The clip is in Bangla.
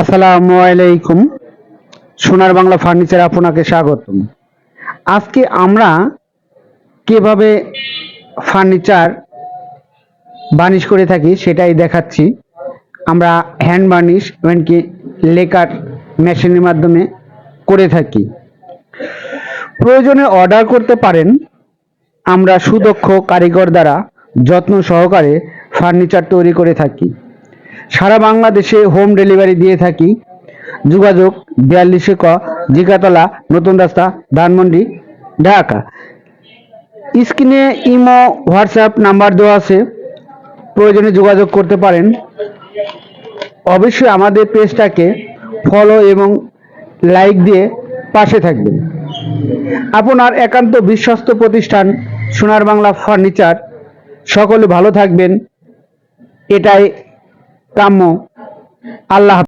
আসসালামু আলাইকুম। সোনার বাংলা ফার্নিচার আপনাকে স্বাগতম। আজকে আমরা কীভাবে ফার্নিচার বার্নিশ করে থাকি সেটাই দেখাচ্ছি। আমরা হ্যান্ড বার্নিশ এমনকি লেকার মেশিনের মাধ্যমে করে থাকি। প্রয়োজনে অর্ডার করতে পারেন। আমরা সুদক্ষ কারিগর দ্বারা যত্ন সহকারে ফার্নিচার তৈরি করে থাকি। সারা বাংলাদেশে হোম ডেলিভারি দিয়ে থাকি। যোগাযোগ বিয়াল্লিশে ক জিকাতলা নতুন রাস্তা, ধানমন্ডি, ঢাকা। স্ক্রিনে ইমো, হোয়াটসঅ্যাপ নাম্বার দেওয়া আছে। প্রয়োজনে যোগাযোগ করতে পারেন। অবশ্যই আমাদের পেজটাকে ফলো এবং লাইক দিয়ে পাশে থাকবেন। আপনার একান্ত বিশ্বস্ত প্রতিষ্ঠান, সোনার বাংলা ফার্নিচার সকলে ভালো থাকবেন। এটাই কাম্য আল্লাহ।